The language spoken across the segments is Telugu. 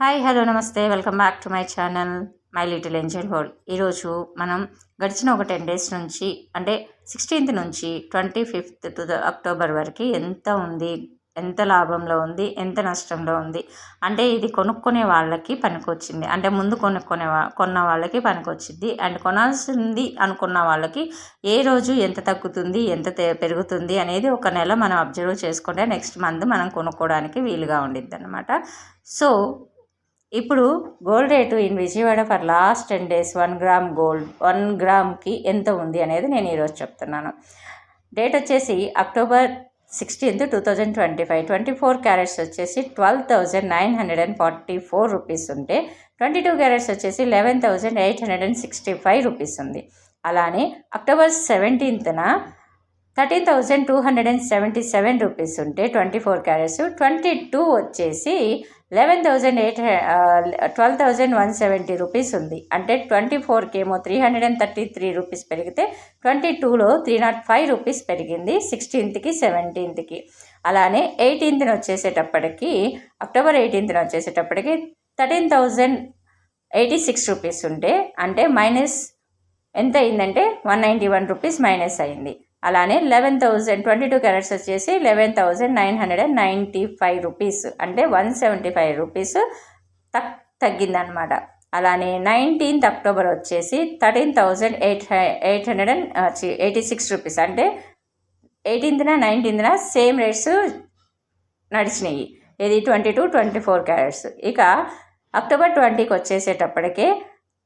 హాయ్ హలో నమస్తే. Welcome back to my channel my little angel whole ఈరోజు మనం గడిచిన ఒక టెన్ డేస్ నుంచి అంటే సిక్స్టీన్త్ నుంచి ట్వంటీ ఫిఫ్త్ టు అక్టోబర్ వరకు ఎంత ఉంది ఎంత లాభంలో ఉంది ఎంత నష్టంలో ఉంది అంటే ఇది కొనుక్కునే వాళ్ళకి పనికొచ్చింది అంటే ముందు కొనుక్కునే కొన్న వాళ్ళకి పనికొచ్చింది అండ్ కొనాల్సింది అనుకున్న వాళ్ళకి ఏ రోజు ఎంత తగ్గుతుంది ఎంత పెరుగుతుంది అనేది ఒక నెల మనం అబ్జర్వ్ చేసుకుంటే నెక్స్ట్ మంత్ మనం కొనుక్కోవడానికి వీలుగా ఉండిద్ది అనమాట సో ఇప్పుడు gold rate in Vijayawada for last ten days one gram gold one గ్రామ్కి ఎంత ఉంది అనేది నేను ఈరోజు చెప్తున్నాను. డేట్ వచ్చేసి October sixteenth two thousand twenty five. Twenty four carats వచ్చేసి twelve thousand nine hundred and forty four rupees ఉంటే ట్వంటీ టూ క్యారెట్స్ వచ్చేసి eleven thousand eight hundred and sixty five rupees ఉంది. అలానే October సెవెంటీన్త్న thirteen thousand two hundred and seventy seven rupees ఉంటే twenty four carats. Twenty two వచ్చేసి eleven thousand eight twelve thousand one seventy rupees ఉంది. అంటే ట్వంటీ ఫోర్కి ఏమో three hundred and thirty three rupees పెరిగితే ట్వంటీ టూలో త్రీ నాట్ ఫైవ్ రూపీస్ పెరిగింది సిక్స్టీన్త్కి సెవెంటీన్త్కి. అలానే ఎయిటీన్త్ని వచ్చేసేటప్పటికి అక్టోబర్ ఎయిటీన్త్ని వచ్చేసేటప్పటికి thirteen thousand eighty six rupees ఉంటే అంటే మైనస్ ఎంత అయిందంటే one ninety one rupees minus అయింది. అలానే eleven thousand twenty two carats వచ్చేసి eleven thousand nine hundred and ninety five rupees అంటే వన్ సెవెంటీ ఫైవ్ రూపీస్ తక్ తగ్గిందనమాట అలానే నైన్టీన్త్ అక్టోబర్ వచ్చేసి thirteen thousand eight eight hundred and eighty six rupees అంటే ఎయిటీన్త్న నైన్టీన్త్న సేమ్ రేట్స్ నడిచినాయి. ఇది twenty two twenty four carats ఇక అక్టోబర్ ట్వంటీకి వచ్చేసేటప్పటికే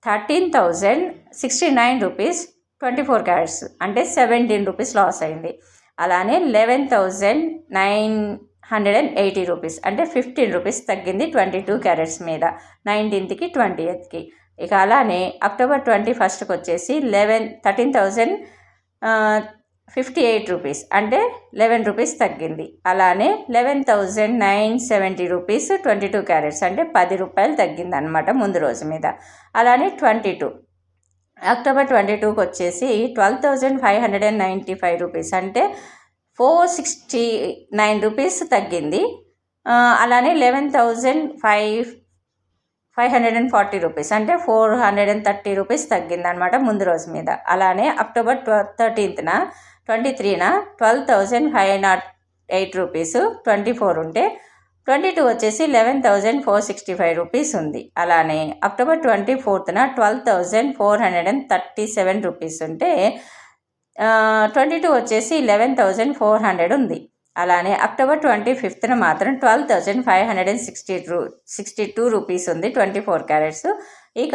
thirteen thousand sixty nine rupees twenty four carats. అంటే సెవెంటీన్ రూపీస్ లాస్ అయింది. అలానే eleven thousand nine hundred and eighty rupees. అంటే ఫిఫ్టీన్ రూపీస్ తగ్గింది ట్వంటీ టూ క్యారెట్స్ మీద. నైన్టీన్త్కి ట్వంటీ ఎయిత్కి. ఇక అలానే అక్టోబర్ ట్వంటీ ఫస్ట్కి వచ్చేసి eleven thirteen thousand fifty eight rupees. అంటే లెవెన్ రూపీస్ తగ్గింది. అలానే eleven thousand nine seventy rupees twenty two carats. అంటే పది రూపాయలు తగ్గింది అనమాట ముందు రోజు మీద. అలానే ట్వంటీ టూ. అక్టోబర్ ట్వంటీ టూకి వచ్చేసి twelve thousand five hundred and ninety five rupees. అంటే ఫోర్ సిక్స్టీ నైన్ రూపీస్ తగ్గింది. అలానే eleven thousand five five hundred and forty rupees. అంటే four hundred and thirty rupees తగ్గింది అనమాట ముందు రోజు మీద. అలానే అక్టోబర్ ట్వ థర్టీన్త్న twenty త్రీన twelve thousand five nought eight rupees twenty four ఉంటే ట్వంటీ టూ వచ్చేసి eleven thousand four sixty five rupees ఉంది. అలానే October twenty ఫోర్త్న twelve thousand four hundred and thirty seven rupees ఉంటే ట్వంటీ టూ వచ్చేసి లెవెన్ థౌజండ్ ఫోర్ హండ్రెడ్ ఉంది. అలానే అక్టోబర్ ట్వంటీ ఫిఫ్త్న మాత్రం twelve thousand five hundred and sixty two sixty two rupees ఉంది ట్వంటీ ఫోర్ క్యారెట్స్. ఇక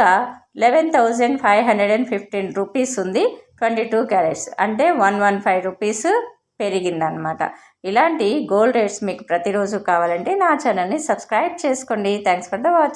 eleven thousand five hundred and fifteen rupees ఉంది ట్వంటీ టూ క్యారెట్స్. అంటే వన్ వన్ ఫైవ్ రూపీస్ పెరిగిందనమాట. ఇలాంటి గోల్డ్ రేట్స్ మీకు ప్రతిరోజు కావాలంటే నా ఛానల్ని సబ్స్క్రైబ్ చేసుకోండి. Thanks for the watch.